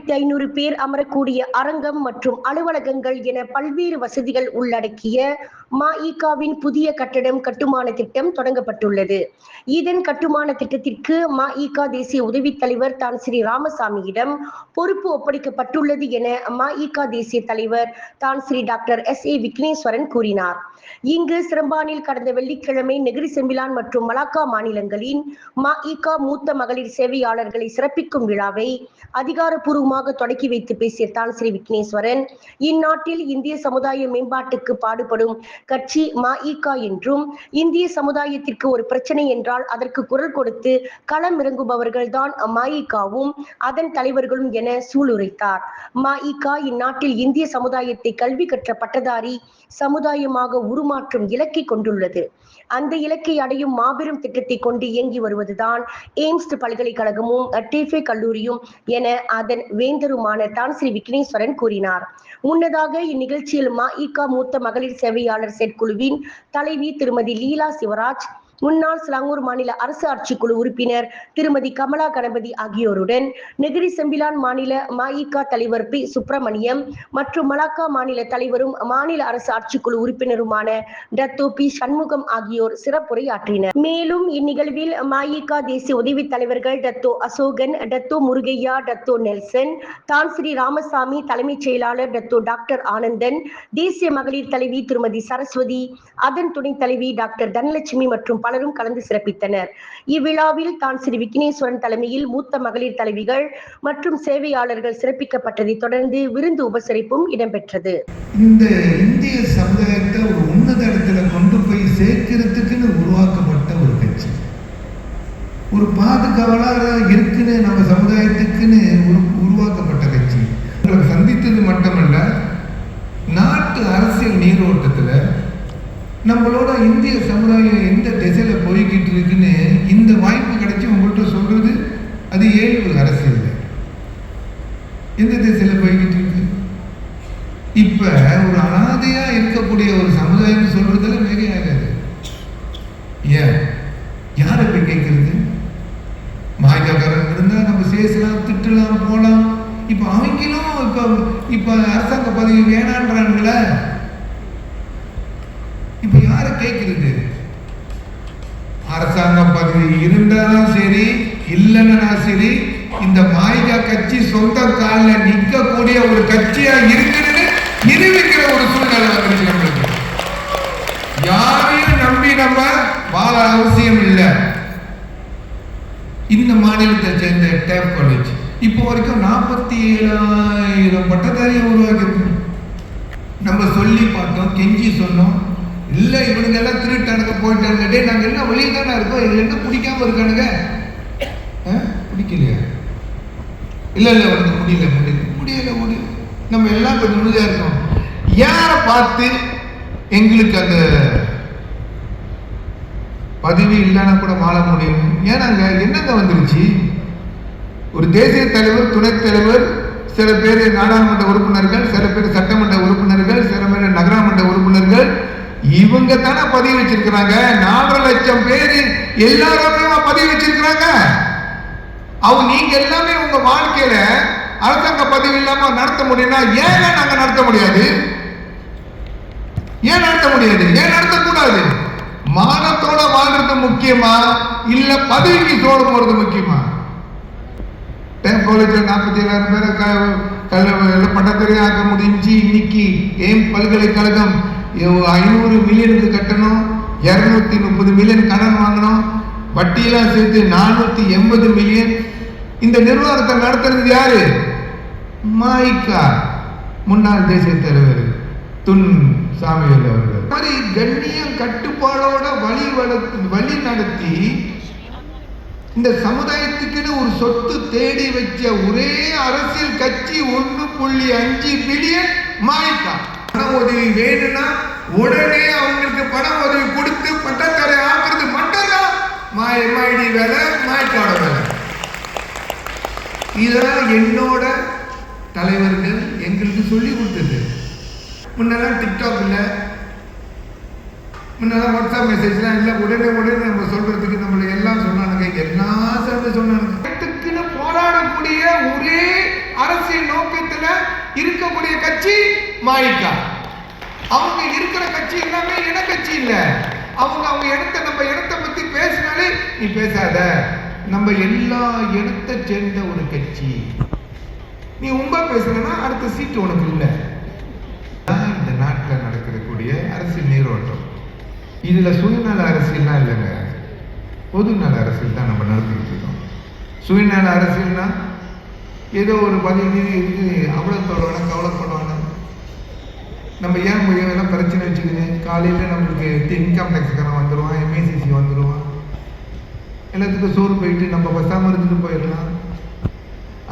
ஆயிரத்தி ஐநூறு பேர் அமரக்கூடிய அரங்கம் மற்றும் அலுவலகங்கள் என பல்வேறு வசதிகள் உள்ளடக்கிய மஇகாவின் புதிய கட்டடம் கட்டுமான திட்டம் தொடங்கப்பட்டுள்ளது. இதன் கட்டுமான திட்டத்திற்கு மஇகா தேசிய உதவித் தலைவர் தான் ஸ்ரீ ராமசாமியிடம் பொறுப்பு ஒப்படைக்கப்பட்டுள்ளது என மஇகா தேசிய தலைவர் Tan Sri doctor S A Vigneswaran கூறினார். இங்கு சிறம்பானில் கடந்த வெள்ளிக்கிழமை நெகிரி செம்பிலான் மற்றும் மலாக்கா மாநிலங்களின் மஇகா மூத்த மகளிர் சேவையாளர்களை சிறப்பிக்கும் விழாவை அதிகாரப்பூர்வ சுமூகமாக தொடக்கி வைத்து பேசிய தான் ஸ்ரீ விக்னேஸ்வரன் இந்நாட்டில் இந்திய சமுதாய மேம்பாட்டுக்கு பாடுபடும் கட்சி மஇகா என்றும் இந்திய சமுதாயத்திற்கு ஒரு பிரச்சனை என்றால் அதற்கு குரல் கொடுத்து களம் இறங்குபவர்கள் தான் மஇகாவும் அதன் தலைவர்களும் என சூளுரைத்தார். மஇகா இந்நாட்டில் இந்திய சமுதாயத்தை கல்வி கற்ற பட்டதாரி சமுதாயமாக உருமாற்றும் இலக்கை கொண்டுள்ளது. அந்த இலக்கை அடையும் மாபெரும் திட்டத்தை கொண்டு இயங்கி வருவதுதான் எய்ம்ஸ் பல்கலைக்கழகமும் டிஃபே கல்லூரியும் என அதன் வேந்தருமான தான் ஸ்ரீ விக்னேஸ்வரன் கூறினார். முன்னதாக இந்நிகழ்ச்சியில் மஇகா மூத்த மகளிர் சேவையாளர் செயற்குழுவின் தலைவி திருமதி லீலா சிவராஜ் முன்னாள் சிலாங்கூர் மாநில அரசு ஆட்சிக்குழு உறுப்பினர் திருமதி கமலா கணபதி ஆகியோருடன் நெகிரி செம்பிலான் மாநில மஇகா தலைவர் பி சுப்பிரமணியம் மற்றும் மலாக்கா மாநில தலைவரும் மாநில அரசு ஆட்சிக்குழு உறுப்பினருமான டத்தோ பி சண்முகம் ஆகியோர் சிறப்புரையாற்றினர். மேலும் இந்நிகழ்வில் மஇகா தேசிய உதவி தலைவர்கள் Dato Asokan Dato Murugaiah Dato Nelson Tan Sri Ramasamy தலைமைச் செயலாளர் டத்தோ டாக்டர் ஆனந்தன் தேசிய மகளிர் தலைவி திருமதி சரஸ்வதி அதன் துணைத் தலைவி டாக்டர் தனலட்சுமி மற்றும் பலரும் கலந்து சிறப்பித்தனர். இவ்விழாவில் தான் ஸ்ரீ விக்னேஸ்வரன் தலைமையில் மூத்த மகளிர் தலைவிகள் மற்றும் சேவையாளர்கள் சிறப்பிக்கப்பட்டதை தொடர்ந்து விருந்து உபசரிப்பும் இடம்பெற்றது. இந்த இந்திய சமுதாயத்தை ஒரு உன்னத இடத்துல கொண்டு போய் சேர்க்கிறதுக்குன்னு உருவாக்கப்பட்ட ஒரு கட்சி. ஒரு பாதுகாவலராக இருக்குன்னு நம்ம சமுதாயத்துக்குன்னு ஒரு உருவாக்கப்பட்ட கட்சி. சந்தித்தது மட்டுமல்ல நாட்டு அரசியல் நீரோட்டத்தில் நம்மளோட இந்திய சமுதாயம் எந்த திசையில போய்கிட்டு இருக்குன்னு இந்த வாய்ப்பு கிடைச்சி உங்கள்கிட்ட சொல்றது அது ஏழு அரசியல். எந்த திசையில போய்கிட்டு இருக்கு? இப்போ ஒரு அனாதையாக இருக்கக்கூடிய ஒரு சமுதாயம் சொல்கிறதுல மிகையாகாது ஏன்? யாரை போய் கேட்கறது மாய்க்காரன் இருந்தால் நம்ம சேசலாம் திட்டலாம் போகலாம் இப்போ அவங்களும் இப்போ இப்போ அரசாங்க பதவி வேணான்றானுங்களே. கேட்கிறது. அரசாங்க பதவி இருந்தாலும் சரி இல்லைன்னா சரி இந்த மாய்கா கட்சி சொந்த காலில் நிற்கக்கூடிய ஒரு கட்சியா இருக்குன்னு நிரூபிக்கிற ஒரு சூழ்நிலை வந்துருச்சு நம்மளுக்கு யாரையும் நம்பி நம்ம வாழ அவசியம் இல்லை. இந்த மாநிலத்தை சேர்ந்த டேப் காலேஜ். இப்போ வரைக்கும் நாற்பத்தி ஏழாயிரம் பட்டதாரியை உருவாக்கியிருக்கு. நம்ம சொல்லி பார்த்தோம் கெஞ்சி சொன்னோம். இல்லை இவனுங்க எல்லாம் திருட்டானுங்க போயிட்டானுங்க. நாங்கள் நாங்க எல்லாம் வெளியே தானே இருக்கோம்? இதில் என்ன பிடிக்காம இருக்கானுங்க? ஆ? பிடிக்கலையா? இல்லை இல்லை உனக்கு முடியல முடியல. முடியல முடியல. நம்ம எல்லாம் கொஞ்சம் உறுதியாக இருக்கோம். யாரை பார்த்து எங்களுக்கு அந்த பதவி இல்லைன்னா கூட வாழ முடியும்? ஏன்னாங்க என்னங்க வந்துருச்சு? ஒரு தேசிய தலைவர் துணைத் தலைவர் சில பேர் நாடாளுமன்ற உறுப்பினர்கள் சில பேர் சட்டமன்ற உறுப்பினர்கள் சில பேர் நகராமன்ற உறுப்பினர்கள் இங்கத்தானே தானே பதவி வச்சிருக்கிறாங்க நாலரை லட்சம் பேர் எல்லாருமே பதவி வச்சிருக்கிறாங்க அவங்க நீங்க எல்லாமே உங்க வாழ்க்கையில அரசாங்க பதவி இல்லாம நடத்த முடியும்னா ஏன் நாங்க நடத்த முடியாது? ஏன் நடத்த முடியாது? ஏன் நடத்தக்கூடாது? மானத்தோட வாழ்றது முக்கியமா? இல்ல பதவிக்கு சோழ போறது முக்கியமா? டென் காலேஜில் நாற்பத்தி ஏழாயிரம் பேரை க முடிஞ்சு இன்னைக்கு ஏம் பல்கலைக்கழகம் ஐநூறு மில்லியனுக்கு கட்டணும் இரநூத்தி முப்பது மில்லியன் கடன் வாங்கணும் வட்டியெல்லாம் சேர்த்து நானூத்தி எண்பது மில்லியன். இந்த நிர்வாகத்தை நடத்துறது யாரு? மாய்கா முன்னாள் தேசிய தலைவர் துன் சாமியல் அவர்கள். மாதிரி கண்ணியம் கட்டுப்பாடோட வழி வளர்த்து வழி நடத்தி இந்த சமுதாயத்துக்குன்னு ஒரு சொத்து தேடி வச்ச ஒரே அரசியல் கட்சி ஒன்று புள்ளி அஞ்சு பில்லியன் மாய்க்கா பண உதவி வேணும்னா உடனே அவங்களுக்கு பண உதவி கொடுத்து பட்டத்தரை ஆக்குறது மட்டும்தான். மா எம்ஐடி வேலை மாய்க்காட வேலை. இதெல்லாம் என்னோட தலைவர்கள் எங்களுக்கு சொல்லி கொடுத்தது. முன்னெல்லாம் டிக்டாக் இல்லை. முன்னெல்லாம் வாட்ஸ்அப் மெசேஜ்லாம் இல்லை. உடனே உடனே நம்ம சொல்றதுக்கு நம்மளை எல்லாம் சொன்னானுங்க. என்ன சேர்ந்து சொன்னானுங்க. கட்டுக்குன்னு போராடக்கூடிய ஒரே அரசியல் இருக்கக்கூடிய கட்சி மாயிக்கா அவங்க இருக்கிற கட்சி எல்லாமே இன கட்சி இல்லை. அவங்க அவங்க இடத்த நம்ம இடத்த பத்தி பேசினாலே நீ பேசாத. நம்ம எல்லா இடத்தை சேர்ந்த ஒரு கட்சி. நீ உங்க பேசுனா அடுத்த சீட்டு உனக்கு இல்லை. இந்த நாட்டில் நடக்கக்கூடிய அரசியல் நீரோட்டம். இதுல சுயநல அரசியல்லாம் இல்லைங்க. பொதுநல அரசியல் தான் நம்ம நடத்திக்கிட்டு இருக்கோம். சுயநல அரசியல்னா ஏதோ ஒரு பதவி அவ்வளோ தோழ கவலைப்பட நம்ம ஏன் போய் எல்லாம் பிரச்சனை வச்சுக்கிது காலையில் நம்மளுக்கு இன்கம் டேக்ஸ்காரன் வந்துடுவான் எம்ஏசிசி வந்துடுவான் எல்லாத்துக்கும் சோறு போயிட்டு நம்ம பசாமல் இருந்துட்டு போயிடலாம்.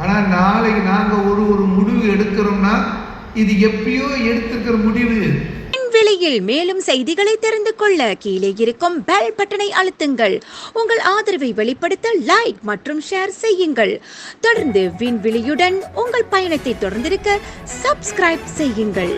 ஆனால் நாளைக்கு நாங்கள் ஒரு ஒரு முடிவு எடுக்கிறோம்னா இது எப்பயோ எடுத்துக்கிற முடிவு. விலையில் மேலும் செய்திகளை தெரிந்து கொள்ள கீழே இருக்கும் பெல் பட்டனை அழுத்துங்கள். உங்கள் ஆதரவை வெளிப்படுத்த லைக் மற்றும் ஷேர் செய்யுங்கள். தொடர்ந்து விண்வெளியுடன் உங்கள் பயணத்தை தொடர்ந்திருக்க சப்ஸ்கிரைப் செய்யுங்கள்.